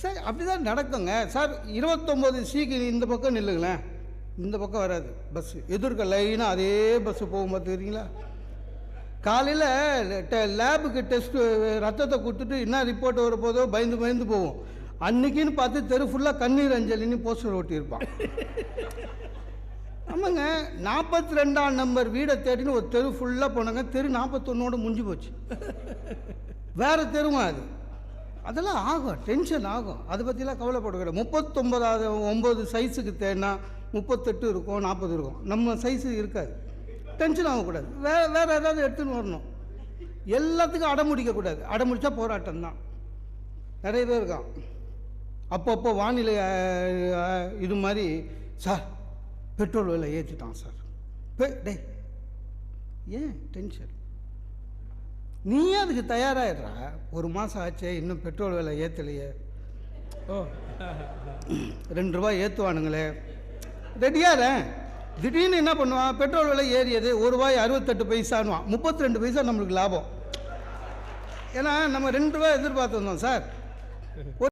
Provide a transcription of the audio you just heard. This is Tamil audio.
சார் அப்படி தான் நடக்குங்க. சார் இருபத்தொம்போது சிக்கு இந்த பக்கம் நில்லுங்களேன். இந்த பக்கம் வராது. பஸ்ஸு எதிர்க்க லைனாக அதே பஸ்ஸு போகும் பார்த்துக்கிறீங்களா காலையில் லேபுக்கு டெஸ்ட்டு ரத்தத்தை கொடுத்துட்டு என்ன ரிப்போர்ட் வரப்போதோ பயந்து பயந்து போவோம். அன்னைக்குன்னு பார்த்து தெரு ஃபுல்லாக கண்ணீர் அஞ்சலின்னு போஸ்டர் ஓட்டியிருப்பான் ஆமாங்க நாற்பத்தி ரெண்டாம் நம்பர் வீடை தேடின்னு ஒரு தெரு ஃபுல்லாக போனாங்க. தெரு நாற்பத்தொன்னோட முடிஞ்சு போச்சு. வேறு தெருவும் அது. அதெல்லாம் ஆகும் டென்ஷன் ஆகும். அதை பற்றிலாம் கவலைப்படக்கூடாது முப்பத்தொம்பதாவது ஒம்பது சைஸுக்கு தேனா முப்பத்தெட்டு இருக்கும் நாற்பது இருக்கும். நம்ம சைஸு இருக்காது. டென்ஷன் ஆகக்கூடாது. வே வேறு ஏதாவது எடுத்துன்னு வரணும். எல்லாத்துக்கும் அடமுடிக்கக்கூடாது முடிக்கக்கூடாது முடித்தா போராட்டம் தான். நிறைய பேர் இருக்கான். அப்பப்போ வானிலை இது மாதிரி சார் பெட்ரோல் விலை ஏற்றிட்டான் சார். பே டேய் ஏன் டென்ஷன் நீயே அதுக்கு தயாராகிடுறா ஒரு மாதம் ஆச்சே இன்னும் பெட்ரோல் விலை ஏற்றலையே ஓ. ரெண்டு ரூபாய் ஏற்றுவானுங்களே ரெடியாகிறேன் திடீர்னு என்ன பண்ணுவான்? பெட்ரோல் விலை ஏறியது ஒரு ரூபாய் அறுபத்தெட்டு பைசான்னுவான். முப்பத்தி ரெண்டு பைசா நம்மளுக்கு லாபம். ஏன்னா நம்ம ரெண்டு ரூபாய் எதிர்பார்த்துருந்தோம் சார்.